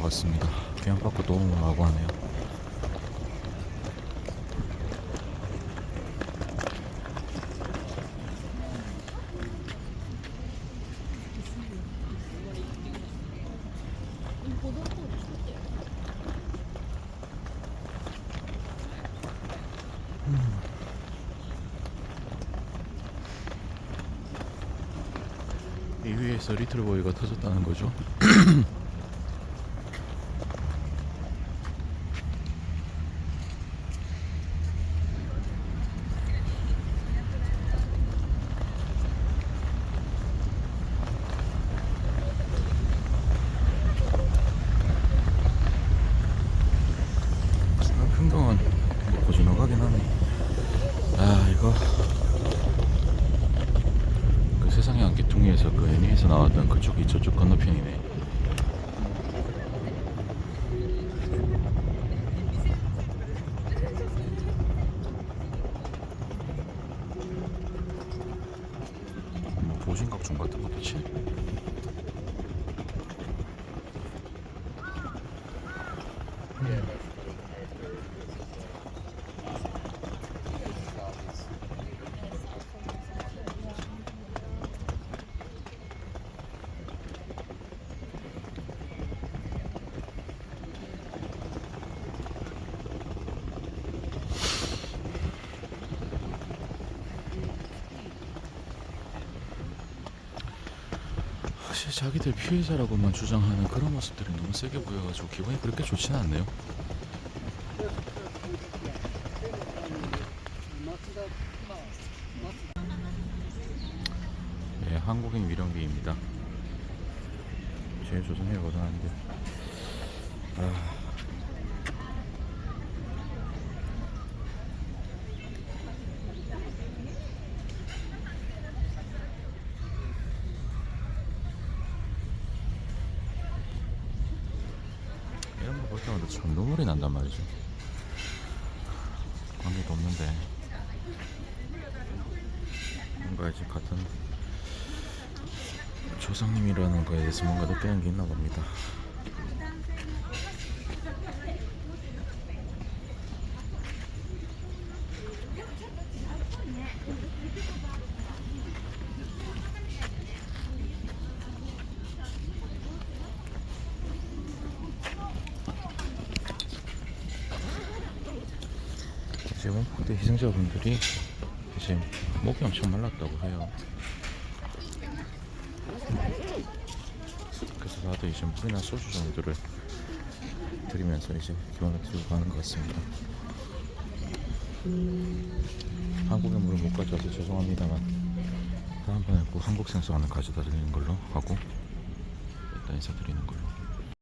들어갔습니다. 그냥 받고 너무 라고 하네요. 이 위에서 리틀보이가 터졌다는 거죠. 지금 평경은 먹고 지나가긴 하네. 아 이거 그 세상의 애니에서 나왔던 그쪽이 저쪽 건너편이네. 뭐 보신각종 같은 것도 치. 사실 자기들 피해자라고만 주장하는 그런 모습들이 너무 세게 보여가지고 기분이 그렇게 좋지는 않네요. 예, 한국인 위령비입니다. 제일 조선해 거든 한데 아, 볼 때마다 참 눈물이 난단 말이죠. 관계도 없는데 뭔가 이제 같은 조상님이라는 거에 대해서 뭔가 느끼는 게 있나 봅니다. 원폭대 희생자분들이 이제 목이 엄청 말랐다고 해요. 그래서 다들 이제 물이나 소주 정도를 드리면서 이제 기원을 드리고 가는 것 같습니다. 한국의 물을 못 가져와서 죄송합니다만 다음번에 꼭 한국 하나 가져다 드리는 걸로 하고 일단 인사드리는 걸로.